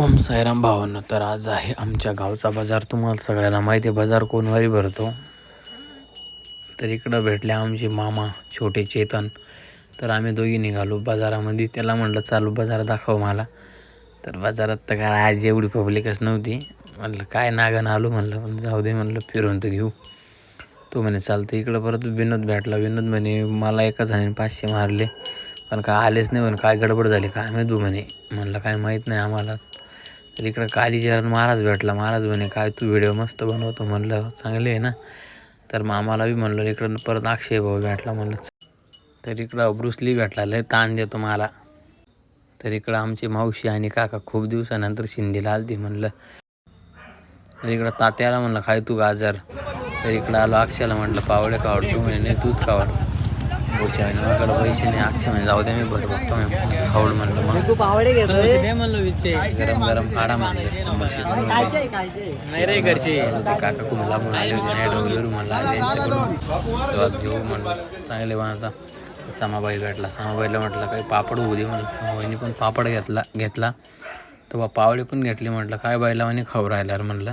ओम साईराम भावांनो तर आज आहे आमच्या गावचा बाजार. तुम्हाला सगळ्यांना माहिती आहे बाजार कोणवारी भरतो? तर इकडं भेटले आमचे मामा छोटे चेतन. तर आम्ही दोघी निघालो बाजारामध्ये. त्याला म्हणलं चालू बाजार दाखव मला. तर बाजारात तर काय आज एवढी पब्लिकच नव्हती. म्हणलं काय नागन आलो? म्हणलं पण जाऊ दे म्हणलं फिरून तर घेऊ. तो म्हणे चालतं इकडं परत विनोद भेटला. विनोद म्हणे मला एका जणाने पाचशे मारले. पण काय आलेच नाही म्हणे काय गडबड झाली काय माहीत म्हणे. म्हणलं काय माहीत नाही आम्हाला. तर इकडं कालीचरण महाराज भेटला. महाराज म्हणे काय तू व्हिडिओ मस्त बनवतो? म्हणलं चांगले आहे ना. तर मामाला बी म्हणलं इकडं परत अक्षय भाऊ भेटला. म्हणलं तर इकडं ब्रुसली भेटला लय ताण देतो मला. तर इकडं आमची मावशी आणि काका खूप दिवसानंतर शिंदीला आलती म्हणलं. तर इकडं तात्याला म्हणलं काय तू गाजर. तर इकडं आलो अक्षयला म्हटलं पावडे कावड तू म्हणे नाही तूच कावड बोशा आणि माझ्याकडं पैसे नाही अक्षय म्हणे जाऊ दे मी भर बघतो मी खाऊड म्हणलं मग. खूप आवडे गरम गरम काढा म्हणलं समोसे. नाही रे घरचे. ते काका कुठून लागून आले होते नाही डोंगरीवरून म्हणलं यांच्याकडून. स्वाद घेऊ म्हणलं. चांगले बनवता समाबाई भेटला. समाबाईला म्हटलं काही पापड होऊ दे म्हणलं. समाबाईने पण पापड घेतला घेतला. तेव्हा पावडे पण घेतले म्हटलं. काय बाईला म्हणे खाऊ राहिल्यावर म्हणलं.